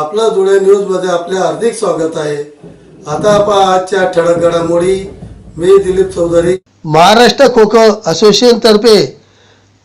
आपलं जुळे न्यूजमध्ये आपले हार्दिक स्वागत आहे. आता आपण आजच्या ठळक घडामोडी मी दिलीप चौधरी. महाराष्ट्र खो खो असोसिएशन तर्फे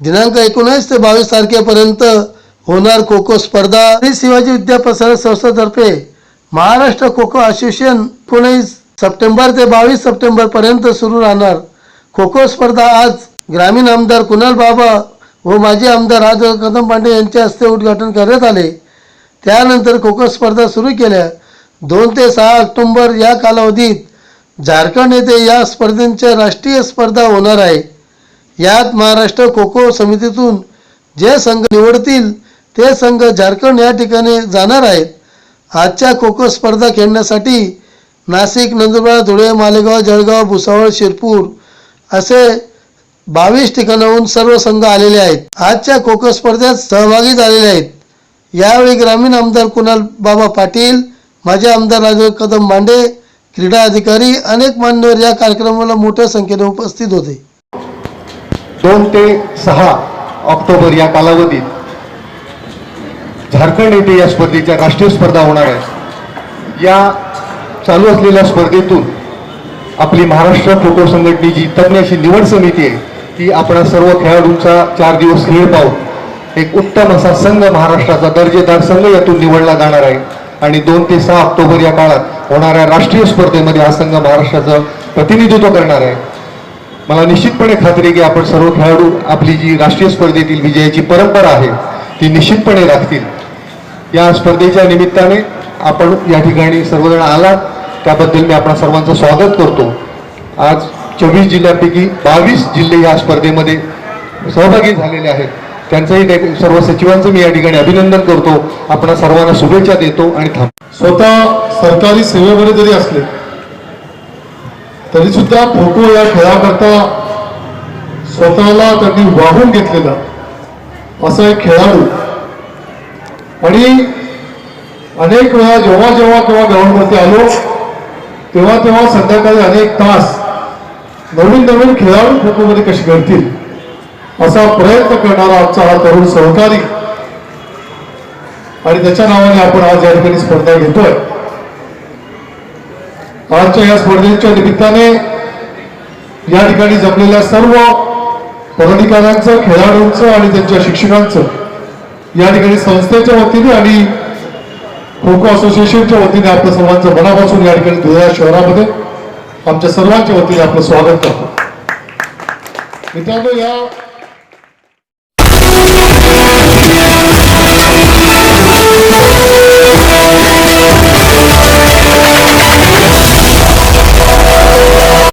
दिनांक एकोणीस ते बावीस तारखेपर्यंत होणार खो खो स्पर्धा. श्री शिवाजी विद्या प्रसारक संस्थेतर्फे महाराष्ट्र खो खो असोसिएशन एकोणीस सप्टेंबर ते बावीस सप्टेंबर पर्यंत सुरू राहणार खो खो स्पर्धा. आज ग्रामीण आमदार कुणाल बाबा व माजी आमदार राज कदम पांडे यांच्या हस्ते उद्घाटन करण्यात आले. त्यानंतर खो खो स्पर्धा सुरू केल्या. दोन ते सहा ऑक्टोंबर या कालावधीत झारखंड येथे या स्पर्धेंच्या राष्ट्रीय स्पर्धा होणार आहे. यात महाराष्ट्र खो खो समितीतून जे संघ निवडतील ते संघ झारखंड या ठिकाणी जाणार आहेत. आजच्या खो खो स्पर्धा खेळण्यासाठी नाशिक नंदुरबार धुळे मालेगाव जळगाव भुसावळ शिरपूर असे बावीस ठिकाणाहून सर्व संघ आलेले आहेत. आजच्या खो खो स्पर्धेत सहभागी झालेले आहेत. यावेळी ग्रामीण आमदार कुणाल बाबा पाटील माजी आमदार राजू कदम मांडे क्रीडा अधिकारी अनेक मान्यवर या कार्यक्रमाला मोठ्या संख्येने उपस्थित होते. दोन ते सहा ऑक्टोबर या कालावधीत झारखंड येथे या स्पर्धेच्या राष्ट्रीय स्पर्धा होणार आहे या चालू असलेल्या स्पर्धेतून आपली महाराष्ट्र फोटो संघटनेची तज्ज्ञ निवड समिती आहे ती आपण सर्व खेळाडूंचा चार दिवस खेळ पाहून एक उत्तम असा संघ महाराष्ट्राचा दर्जेदार संघ यातून निवडला जाणार आहे. आणि दोन ते सहा ऑक्टोबर या काळात होणाऱ्या राष्ट्रीय स्पर्धेमध्ये हा संघ महाराष्ट्राचं प्रतिनिधित्व करणार आहे. मला निश्चितपणे खात्री की आपण सर्व खेळाडू आपली जी राष्ट्रीय स्पर्धेतील विजयाची परंपरा आहे ती निश्चितपणे राखतील. या स्पर्धेच्या निमित्ताने आपण या ठिकाणी सर्वजण आलात. त्याबद्दल मी आपणा सर्वांचं स्वागत करतो. आज चोवीस जिल्ह्यापैकी बावीस जिल्हे या स्पर्धेमध्ये सहभागी झालेले आहेत. त्यांचंही सर्व सचिवांचं मी या ठिकाणी अभिनंदन करतो. आपण सर्वांना शुभेच्छा देतो आणि थांब. स्वतः सरकारी सेवेमध्ये जरी असले तरी सुद्धा खो खो या खेळाकरता स्वतःला त्यांनी वाहून घेतलेला असा एक खेळाडू. आणि अनेक वेळा जेव्हा जेव्हा केव्हा ग्राउंडवरती आलो तेव्हा तेव्हा संध्याकाळी अनेक तास नवीन नवीन खेळाडू खो खोमध्ये कसे घडतील? असा प्रयत्न करणारा आमचा हा तरुण सहकारी. आणि त्याच्या नावाने आपण आज या ठिकाणी स्पर्धा घेतोय. आजच्या या स्पर्धेच्या निमित्ताने या ठिकाणी जमलेल्या सर्व पदाधिकाऱ्यांचं खेळाडूंचं आणि त्यांच्या शिक्षकांचं या ठिकाणी संस्थेच्या वतीने आणि खो खो असोसिएशनच्या वतीने आपलं सर्वांचं मनापासून या ठिकाणी धुळ्या शहरामध्ये आमच्या सर्वांच्या वतीने आपलं स्वागत करतो. मित्रांनो या